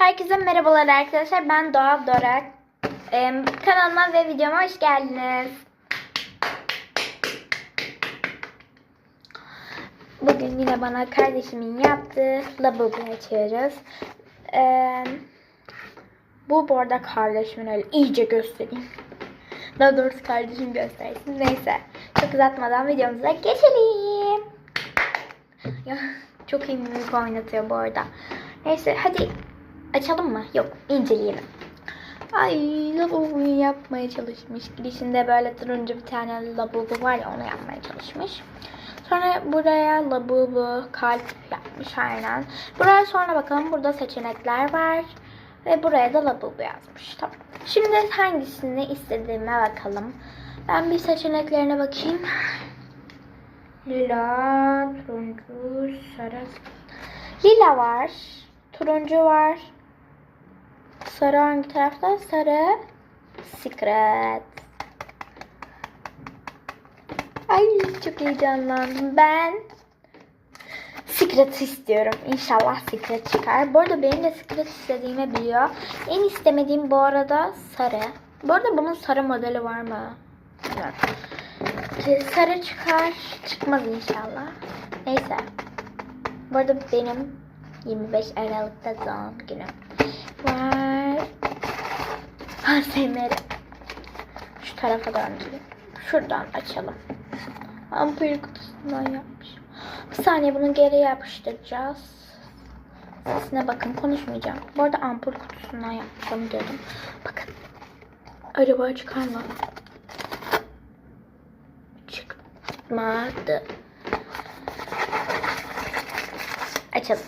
Herkese merhabalar arkadaşlar. Ben Doğa Dorak. Ee, kanalıma ve videoma hoş geldiniz. Bugün yine bana kardeşimin yaptığı labubu açıyoruz. Ee, bu bu arada kardeşimin öyle iyice göstereyim. Daha doğrusu kardeşim göstersin. Neyse. Çok uzatmadan videomuza geçelim. Ya, çok iyi müzik oynatıyor bu arada. Neyse hadi açalım mı? Yok inceleyelim. Ay labubu yapmaya çalışmış. Girişinde böyle turuncu bir tane labubu var ya onu yapmaya çalışmış. Sonra buraya labubu kalp yapmış aynen. Buraya sonra bakalım burada seçenekler var. Ve buraya da labubu yazmış. Tamam. Şimdi hangisini istediğime bakalım. Ben bir seçeneklerine bakayım. Lila, turuncu, sarı. Lila var. Turuncu var. Sarı hangi tarafta? Sarı. Secret. Ay çok heyecanlandım. Ben Secret istiyorum. İnşallah Secret çıkar. Bu arada benim de Secret istediğimi biliyor. En istemediğim bu arada sarı. Bu arada bunun sarı modeli var mı? Ee, Sarı çıkar. Çıkmaz inşallah. Neyse. Bu arada benim 25 Aralık'ta doğum günüm. ASMR. Şu tarafa döndüreyim. Şuradan açalım. Ampul kutusundan yapmış. Bir saniye bunu geri yapıştıracağız. Sesine bakın konuşmayacağım. Bu arada ampul kutusundan yaptım dedim. Bakın. Acaba çıkar mı? Çıkmadı. Açalım.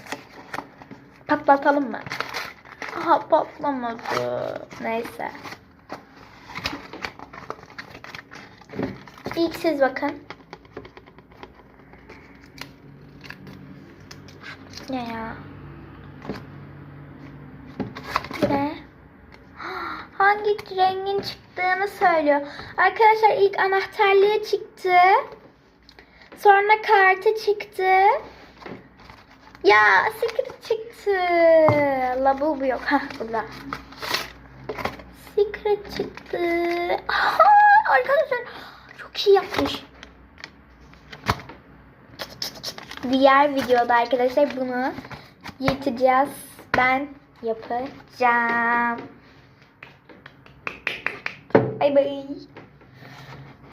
Patlatalım mı? Aha patlamadı. Neyse. İlk siz bakın. Ne ya? Ne? Hangi rengin çıktığını söylüyor. Arkadaşlar ilk anahtarlığı çıktı. Sonra kartı çıktı. Ya secret çıktı. Labubu yok. Hah burada. Secret çıktı. Aha, arkadaşlar çok iyi yapmış. Diğer videoda arkadaşlar bunu yırtacağız. Ben yapacağım. Bay bay.